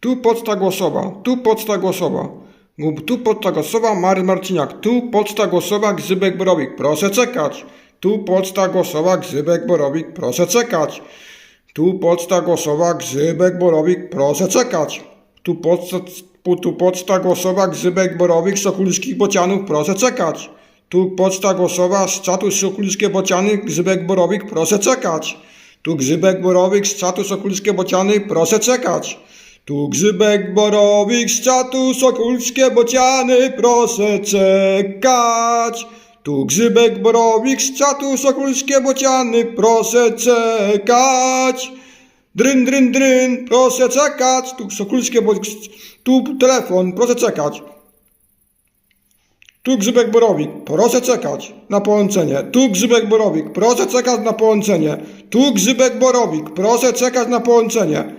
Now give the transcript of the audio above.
Tu poczta głosowa, tu poczta głosowa. Lub tu poczta głosowa, Maryn Marciniak. Tu poczta głosowa, Grzybek Borowik. Proszę czekać. Tu poczta głosowa, Grzybek Borowik. Proszę czekać. Tu poczta głosowa, Grzybek Borowik. Proszę czekać. Tu poczta, tu poczta głosowa, Grzybek Borowik, Sokulskich Bocianów. Proszę czekać. Tu poczta głosowa z czatu Sokulskie Bociany, Grzybek Borowik. Proszę czekać. Tu Grzybek Borowik z czatu Sokulskie Bociany. Proszę czekać. Tu Grzybek Borowik z czatu Sokulskie Bociany, proszę czekać. Tu Grzybek Borowik z czatu Sokulskie Bociany, proszę czekać. Dryn, dryn, dryn, proszę czekać. Tu Sokulskie Bo... Tu telefon, proszę czekać. Tu Grzybek Borowik, proszę czekać na połączenie. Tu Grzybek Borowik, proszę czekać na połączenie. Tu Grzybek Borowik, proszę czekać na połączenie.